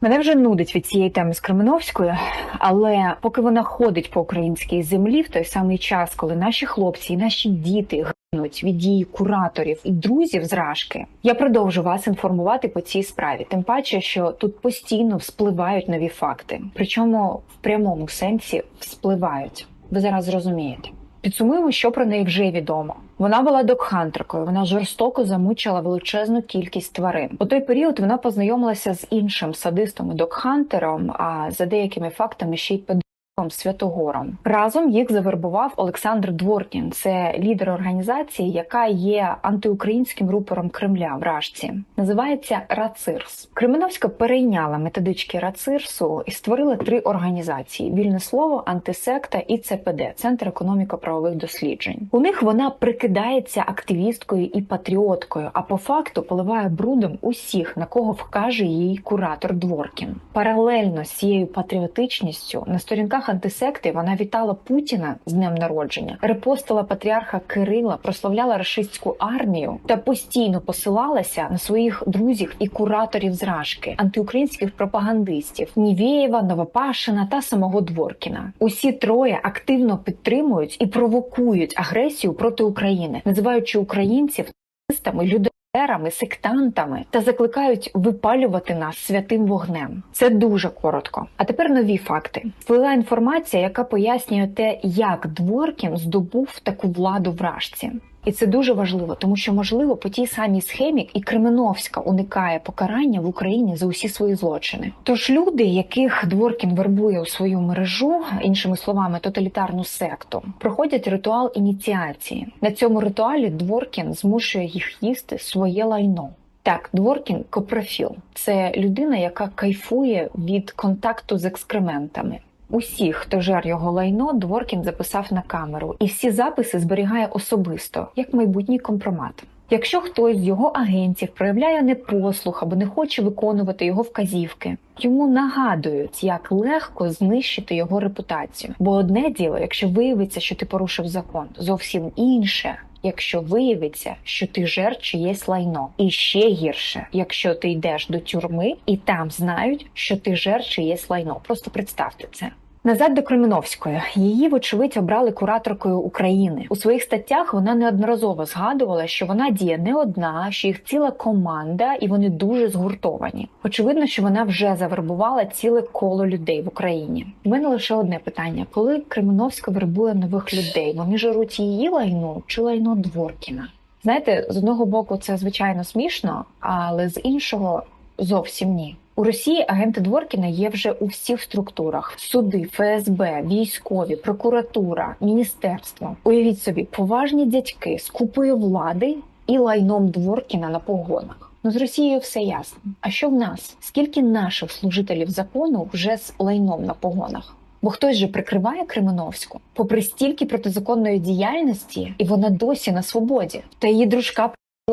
Мене вже нудить від цієї теми з Кременовською, але поки вона ходить по українській землі, в той самий час, коли наші хлопці і наші діти гинуть від дії кураторів і друзів з Рашки, я продовжу вас інформувати по цій справі. Тим паче, що тут постійно вспливають нові факти, причому в прямому сенсі вспливають. Ви зараз зрозумієте. Підсумуємо, що про неї вже відомо. Вона була докхантеркою, вона жорстоко замучила величезну кількість тварин. У той період вона познайомилася з іншим садистом докхантером, а за деякими фактами ще й педагогом Святогором. Разом їх завербував Олександр Дворкін. Це лідер організації, яка є антиукраїнським рупором Кремля в Рашці. Називається Рацирс. Кременовська перейняла методички Рацирсу і створила три організації: вільне слово, антисекта і ЦПД Центр економіко-правових досліджень. У них вона прикидається активісткою і патріоткою, а по факту поливає брудом усіх, на кого вкаже її куратор Дворкін. Паралельно з цією патріотичністю на сторінках антисекти вона вітала Путіна з днем народження, репостила патріарха Кирила, прославляла рашистську армію та постійно посилалася на своїх друзів і кураторів зражки, антиукраїнських пропагандистів Нівєєва, Новопашина та самого Дворкіна. Усі троє активно підтримують і провокують агресію проти України, називаючи українців терористами, людей волонтерами, сектантами та закликають випалювати нас святим вогнем. Це дуже коротко. А тепер нові факти. Вплила інформація, яка пояснює те, як Дворкін здобув таку владу в Рашці. І це дуже важливо, тому що можливо по тій самій схемі і Кременовська уникає покарання в Україні за усі свої злочини. Тож люди, яких Дворкін вербує у свою мережу, іншими словами, тоталітарну секту, проходять ритуал ініціації. На цьому ритуалі Дворкін змушує їх їсти своє лайно. Так, Дворкін копрофіл це людина, яка кайфує від контакту з екскрементами. Усіх, хто жер його лайно, Дворкін записав на камеру, і всі записи зберігає особисто, як майбутній компромат. Якщо хтось з його агентів проявляє непослух або не хоче виконувати його вказівки, йому нагадують, як легко знищити його репутацію. Бо одне діло, якщо виявиться, що ти порушив закон, зовсім інше. Якщо виявиться, що ти жер чиєсь лайно, і ще гірше, якщо ти йдеш до тюрми і там знають, що ти жер чиєсь лайно. Просто представте це. Назад до Кременовської її, вочевидь, обрали кураторкою України у своїх статтях. Вона неодноразово згадувала, що вона діє не одна, що їх ціла команда, і вони дуже згуртовані. Очевидно, що вона вже завербувала ціле коло людей в Україні. У мене лише одне питання: коли Кременовська вербує нових людей, вони жаруть її лайно чи лайно Дворкіна? Знаєте, з одного боку, це звичайно смішно, але з іншого зовсім ні. У Росії агенти Дворкіна є вже у всіх структурах: суди, ФСБ, військові, прокуратура, міністерство. Уявіть собі, поважні дядьки з купою влади і лайном Дворкіна на погонах. Ну з Росією все ясно. А що в нас? Скільки наших служителів закону вже з лайном на погонах? Бо хтось же прикриває Кременовську, попри стільки протизаконної діяльності, і вона досі на свободі. Та її дружка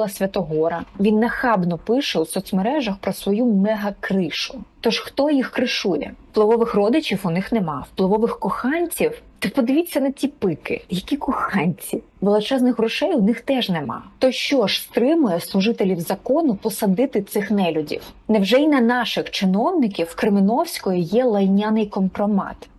Святогора. Він нахабно пише у соцмережах про свою мегакришу. Тож хто їх кришує? Впливових родичів у них нема, впливових коханців. Ти подивіться на ті пики, які коханці. Величезних грошей у них теж нема. То що ж стримує служителів закону посадити цих нелюдів? Невже й на наших чиновників Кременовської є лайняний компромат?